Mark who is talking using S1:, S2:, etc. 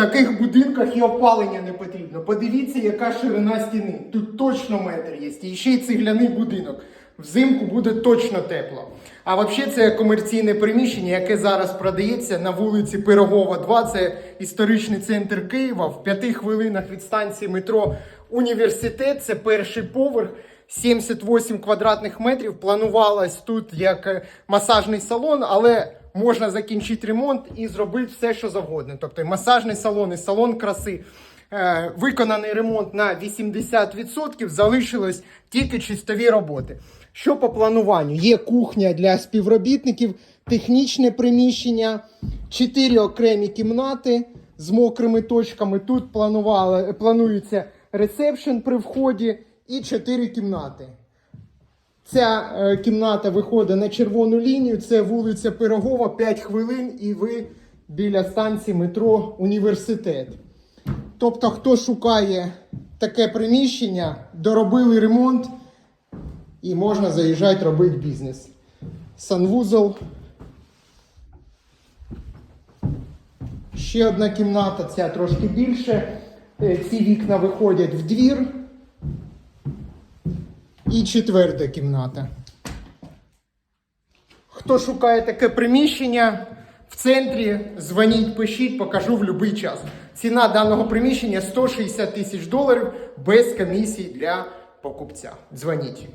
S1: таких будинках і опалення не потрібно. Подивіться, яка ширина стіни. Тут точно метр є. І ще й цегляний будинок. Взимку буде точно тепло. А взагалі це комерційне приміщення, яке зараз продається на вулиці Пирогова, 2. Це історичний центр Києва. В п'яти хвилинах від станції метро Університет. Це перший поверх. 78 квадратних метрів. Планувалось тут як масажний салон, але можна закінчити ремонт і зробити все, що завгодно. Тобто масажний салон, і салон краси. Е, Виконаний ремонт на 80%, залишилось тільки чистові роботи. Що по плануванню? Є кухня для співробітників, технічне приміщення, 4 окремі кімнати з мокрими точками. Тут планували, планується ресепшн при вході і 4 кімнати. Ця е, кімната виходить на червону лінію. Це вулиця Пирогова, 5 хвилин, і ви біля станції метро Університет. Тобто, хто шукає таке приміщення, доробили ремонт і можна заїжджати робити бізнес. Санвузол. Ще одна кімната, ця трошки більше. Е, Ці вікна виходять в двір. І четверта кімната. Хто шукає таке приміщення в центрі, дзвоніть, пишіть, покажу в будь-який час. Ціна даного приміщення 160 тисяч доларів без комісії для покупця. Дзвоніть.